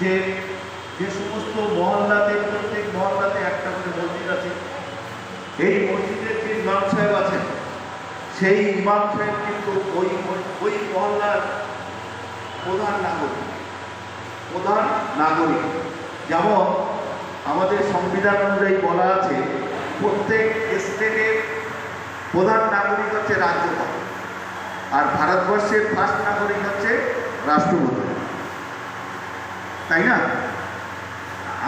যে যে সমস্ত মহল্লাতে, প্রত্যেক মহল্লাতে একটা করে মসজিদ আছে। এই মসজিদের যে ইমাম সাহেব আছেন, সেই ইমাম সাহেব কিন্তু ওই ওই মহল্লার প্রধান নাগরিক। প্রধান নাগরিক। যেমন আমাদের সংবিধান অনুযায়ী বলা আছে, প্রত্যেক স্টেটের প্রধান নাগরিক হচ্ছে রাজ্যপাল। আর ভারতবর্ষের ফার্স্ট নাগরিক হচ্ছে রাষ্ট্রপতি। তাই না?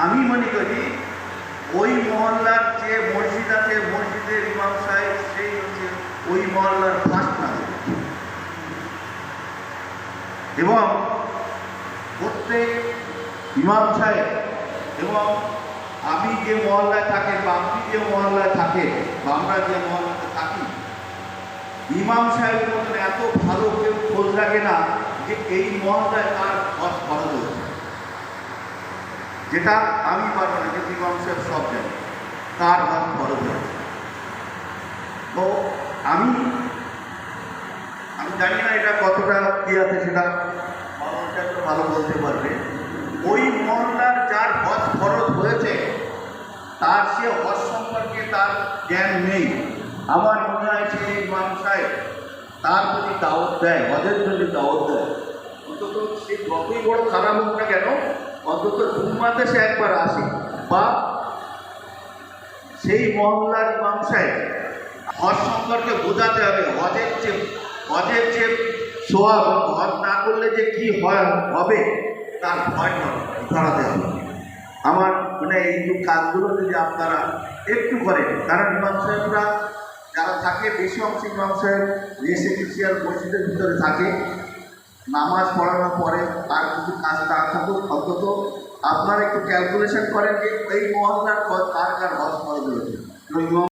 আমি মনে করি ওই মহল্লার যে মসজিদ আছে, মসজিদের ইমাম সাহেব, সেই হচ্ছে ওই মহল্লার ফার্স্ট নাগরিক। এবং প্রত্যেক ইমাম সাহেব এবং আমি যে মহল্লায় থাকেন বা আপনি যে মহল্লায় থাকেন বা আমরা যে মহল্লাতে থাকি, ইমাম সাহেবের মতন এত ভালো কেউ খোঁজ রাখে না যে এই মহল্লায় তার হজ খরচ হয়েছে যেটা আমি পারব না ইমাম সাহেব সব জানে, তার হজ খরচ হয়েছে তো আমি আমি জানি না এটা কতটা কী আছে সেটা মানুষটা ভালো বলতে পারবে। ওই মহল্লার যার হজ খরচ হয়েছে, তার সে হজ সম্পর্কে তার জ্ঞান নেই। আমার মনে হয় যে এই সাহেব তার যদি দাওয়াত দেয় হজের যদি দাওয়াত দেয়। অন্তত সে যতই বড় খারাপ হোক না কেন অন্তত জুম্মাতে সে একবার আসে। বা সেই মহল্লার ইমাম হজ সম্পর্কে বোঝাতে হবে। হজের যে হজের যে সোয়াব, হজ না করলে যে কি হয়, হবে, তার ভয় ধরাতে হবে। আমার মানে এই কাজগুলো যদি আপনারা একটু করেন, কারণ ইমাম সাহেবরা যারা থাকে, বেশি অংশ ইমাম সাহেব রেসিডেন্সিয়াল মসজিদের ভিতরে থাকে। নামাজ পড়ানোর পরে আর কিছু কাজ আপনারা একটু ক্যালকুলেশন করেন যে এই মহল্লার কার কার হজ তো ইমাম